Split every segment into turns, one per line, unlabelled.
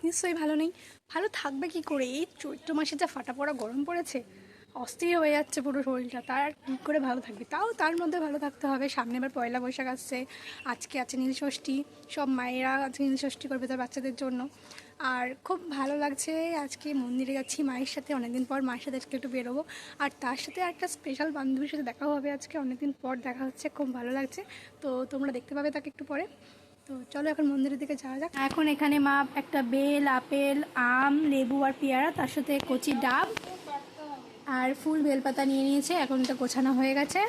অবশ্যই ভালো নেই। ভালো থাকবে কি করে? এই চৈত্র মাসে যা ফাটা পড়া গরম পড়েছে, অস্থির হয়ে যাচ্ছে পুরো শরীরটা। তার আর কী করে ভালো থাকবে? তাও তার মধ্যে ভালো থাকতে হবে। সামনে এবার পয়লা বৈশাখ আসছে, আজকে আছে নীলষষ্ঠী সব মায়েরা আজকে নীলষষ্ঠী করবে তার বাচ্চাদের জন্য। আর খুব ভালো লাগছে আজকে মন্দিরে যাচ্ছি মায়ের সাথে, অনেকদিন পর মায়ের সাথে আজকে একটু বেরোবো। আর তার সাথে একটা স্পেশাল বান্ধবীর সাথে দেখা হবে আজকে, অনেকদিন পর দেখা হচ্ছে, খুব ভালো লাগছে। তো তোমরা দেখতে পাবে তাকে একটু পরে। তো চলো এখন মন্দিরের দিকে যাওয়া যাক। এখন এখানে মা একটা বেল, আপেল, আম, লেবু আর পেয়ারা, তার সাথে কচি ডাব আর ফুল বেলপাতা নিয়ে নিয়েছে। এখন এটা গোছানো হয়ে গেছে।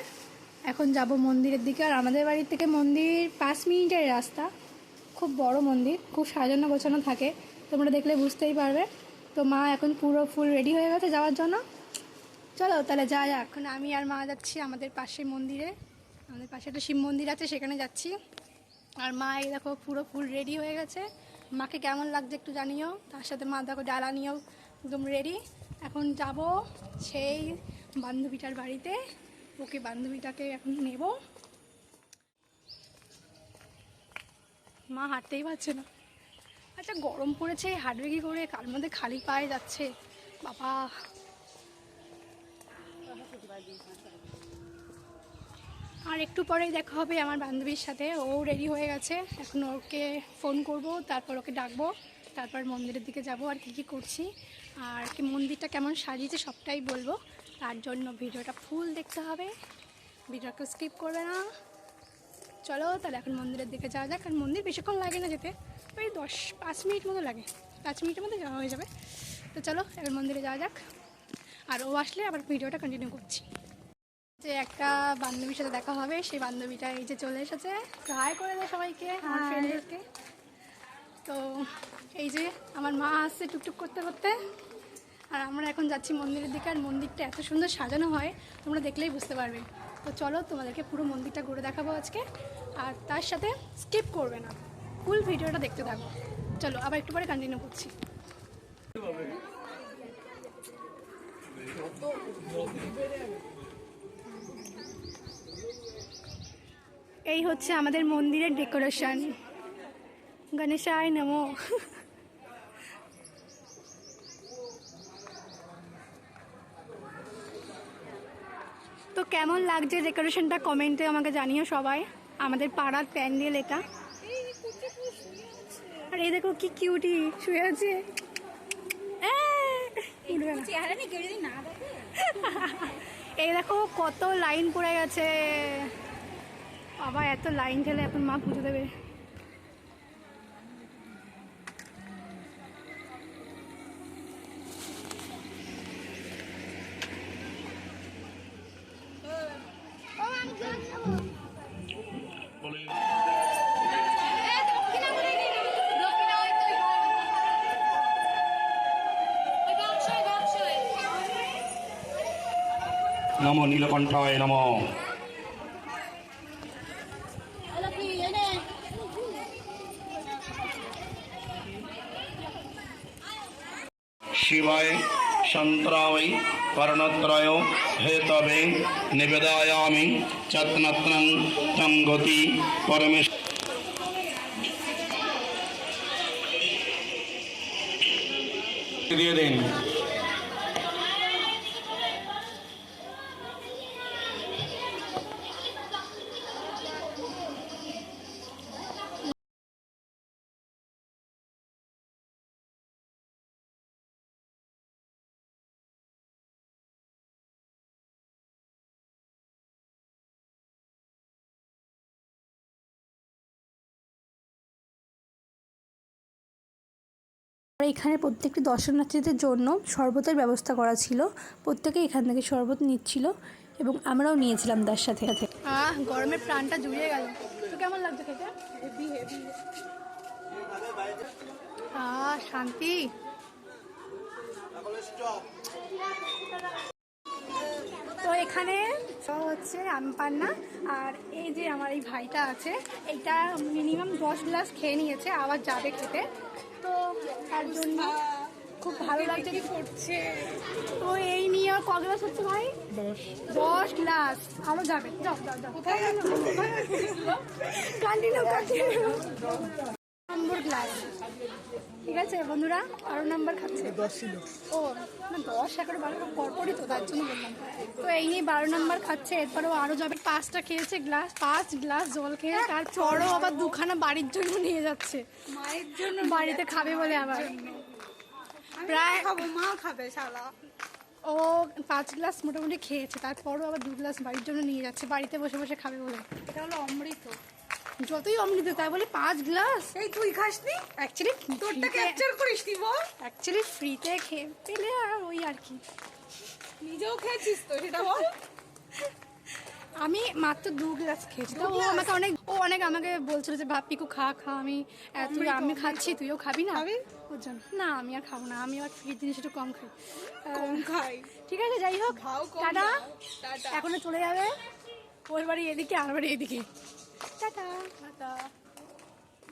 এখন যাব মন্দিরের দিকে। আর আমাদের বাড়ির থেকে মন্দির পাঁচ মিনিটের রাস্তা। খুব বড় মন্দির, খুব সাজানো গোছানো থাকে। তোমরা দেখলে বুঝতেই পারবে। তো মা এখন পুরো ফুল রেডি হয়ে গেছে যাওয়ার জন্য। চলো তাহলে যা এখন আমি আর মা যাচ্ছি আমাদের পাশে মন্দিরে। আমাদের পাশে একটা শিব মন্দির আছে, সেখানে যাচ্ছি। আর মা, এই দেখো, পুরো ফুল রেডি হয়ে গেছে। মাকে কেমন লাগছে একটু জানিও। তার সাথে মা, দেখো, ডালা নিয়েও একদম রেডি এখন যাব সেই বান্ধবীটার বাড়িতে। ওকে বান্ধবীটাকে এখন নেব। মা, হাঁটতেই পারছে না। আচ্ছা গরম পড়েছে, হাঁটবে কি করে? কার মধ্যে খালি পায়ে যাচ্ছে। বাবা। আর একটু পরেই দেখা হবে আমার বান্ধবীর সাথে। ও রেডি হয়ে গেছে। এখন ওকে ফোন করব, তারপর ওকে ডাকবো, তারপর মন্দিরের দিকে যাব আর কী কী করছি। আর কি মন্দিরটা কেমন সাজিয়েছে সবটাই বলব। তার জন্য ভিডিওটা ফুল দেখতে হবে। ভিডিওকে স্কিপ করবে না। চলো, তাহলে এখন মন্দিরের দিকে যাওয়া যাক। আর মন্দির বেশিক্ষণ লাগে না যেতে। ওই দশ, পাঁচ মিনিট মতো লাগে। পাঁচ মিনিটের মধ্যে যাওয়া হয়ে যাবে। তো চলো, এখন মন্দিরে যাওয়া যাক। আর ও আসলে আবার ভিডিওটা কন্টিনিউ করছি। যে একটা বান্ধবীর সাথে দেখা হবে সেই বান্ধবীটা এই যে চলে এসেছে। হাই করে দেয় সবাইকে আমার ফ্রেন্ডদেরকে তো এই যে আমার মা আসছে টুকটুক করতে করতে। আর আমরা এখন যাচ্ছি মন্দিরের দিকে আর মন্দিরটা এত সুন্দর সাজানো হয় তোমরা দেখলেই বুঝতে পারবে। তো চলো তোমাদেরকে পুরো মন্দিরটা ঘুরে দেখাবো আজকে। আর তার সাথে স্কিপ করবে না ফুল ভিডিওটা দেখতে থাকো। চলো আবার একটু পরে কন্টিনিউ করছি। এই হচ্ছে আমাদের মন্দিরের ডেকোরেশন গণেশ গণেশায় নমো। তো কেমন লাগছে ডেকোরেশনটা কমেন্টে আমাকে জানিও সবাই। আমাদের পাড়ার প্যান্ডেল এটা। আর এই দেখো কি কিউটি শুয়ে আছে। এই দেখো। কত লাইন পড়ে গেছে। বাবা এত লাইন ঠেলে এখন মা পুজো দেবে।
নম নীলকণ্ঠায় নম। शिवाय शंत्रावै पर्णत्रयो हेतवे निवेदयामि। चत्नत्नं तं गति परमेश दिए
देंगे এখানে প্রত্যেকটি দর্শনার্থীদের জন্য শরবতের ব্যবস্থা করা ছিল। প্রত্যেকে এখান থেকে শরবত নিচ্ছিল এবং আমরাও নিয়েছিলাম তার সাথে। সাথে আহ গরমের প্রাণটা জুড়িয়ে গেল। তো কেমন লাগছে খেতে? আহ শান্তি। তো এখানে হচ্ছে আমপান্না আর এই যে আমার এই ভাইটা আছে এইটা মিনিমাম দশ গ্লাস খেয়ে নিয়েছে আবার যাবে খেতে। তো তার জন্য খুব ভালো লাগছে কি করছে। তো এই নিয়ে ক গ্লাস হচ্ছে ভাই? দশ। দশ গ্লাস। আরও যাবে। যাও যাও যাও। কোথায় কন্টিনিউ কন্টিনিউ নম্বর গ্লাস ঠিক আছে বন্ধুরা বারো নাম্বার খাচ্ছে।
দশ ছিল।
ও না দশ এগারো বারো পরপরই তো তার জন্য বললাম। তো এই নিয়ে বারো নাম্বার খাচ্ছে এরপরেও আরও যাবে পাঁচটা খেয়েছে গ্লাস পাঁচ গ্লাস জল খেয়ে তারপরও আবার দুখানা বাড়ির জন্য নিয়ে যাচ্ছে।
মায়ের জন্য
বাড়িতে খাবে বলে আবার। প্রায়
খাব মা খাবে শালা।
ও পাঁচ গ্লাস মোটামুটি খেয়েছে তারপরও আবার দু গ্লাস বাড়ির জন্য নিয়ে যাচ্ছে বাড়িতে বসে বসে খাবে বলে।
এটা হলো অমৃত।
যতই অমৃত তাই বলে পাঁচ গ্লাস।
এই তুই খাসনি?
অ্যাকচুয়ালি
তোরটা ক্যাপচার করিস নি বল।
অ্যাকচুয়ালি ফ্রিতে খেয়ে পেলে আর ওই আর কি।
নিজেও খেয়েছিস তো সেটা বল।
আমি মাত্র দু গ্লাস খেয়েছি। তো ও আমাকে অনেক ও অনেক আমাকে বলছিল যে ভাব পিকু খা খা আমি তুই আমি খাচ্ছি তুইও খাবি না?
খাবি?
ওর জন্য। না আমি আর খাব না আমি আর ফ্রি জিনিস একটু কম খাই।
কম খাই।
ঠিক আছে যাই হোক। টাটা। এখনও চলে যাবে। ওর বাড়ি এদিকে আর বাড়ি এদিকে।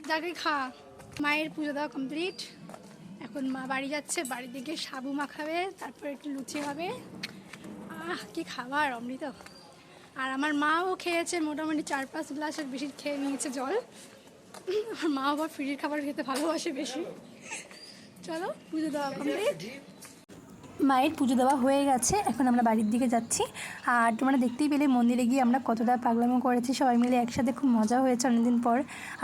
যাকে খা, মায়ের পুজো দেওয়া কমপ্লিট এখন মা বাড়ি যাচ্ছে, বাড়ির দিকে সাবু মাখাবে, তারপর একটু লুচি হবে আহ, কি খাবার, অমৃত। আর আমার মাও খেয়েছে মোটামুটি চার পাঁচ গ্লাসের বেশি খেয়ে নিয়েছে জল। আমার মা আবার ফ্রির খাবার খেতে ভালোবাসে বেশি। চলো, পুজো দেওয়া কমপ্লিট মায়ের পুজো দেওয়া হয়ে গেছে, এখন আমরা বাড়ির দিকে যাচ্ছি। আর তোমরা দেখতেই পেলে মন্দিরে গিয়ে আমরা কতটা পাগলামো করেছি, সবাই মিলে একসাথে খুব মজা হয়েছে অনেকদিন পর।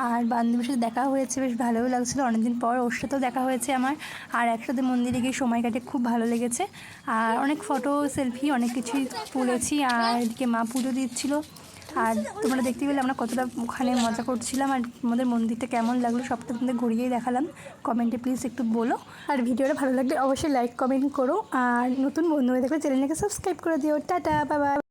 আর বান্ধবীর সাথে দেখা হয়েছে, বেশ ভালোও লাগছিল অনেকদিন পর, ওর সাথেও দেখা হয়েছে আমার। আর একসাথে মন্দিরে গিয়ে সময় কাটে খুব ভালো লেগেছে। আর অনেক ফটো, সেলফি, অনেক কিছুই তুলেছি, আর এদিকে মা পুজো দিচ্ছিল। আর তোমরা দেখতে পেলে আমরা কতটা ওখানে মজা করছিলাম আর আমাদের মন্দিরটা কেমন লাগল সবটা তোমাদের ঘুরিয়েই দেখালাম। কমেন্টে প্লিজ একটু বলো। আর ভিডিওটা ভালো লাগলে অবশ্যই লাইক কমেন্ট করো। আর নতুন বন্ধু হয়ে থাকলে চ্যানেলটাকে সাবস্ক্রাইব করে দিও। টাটা বাবা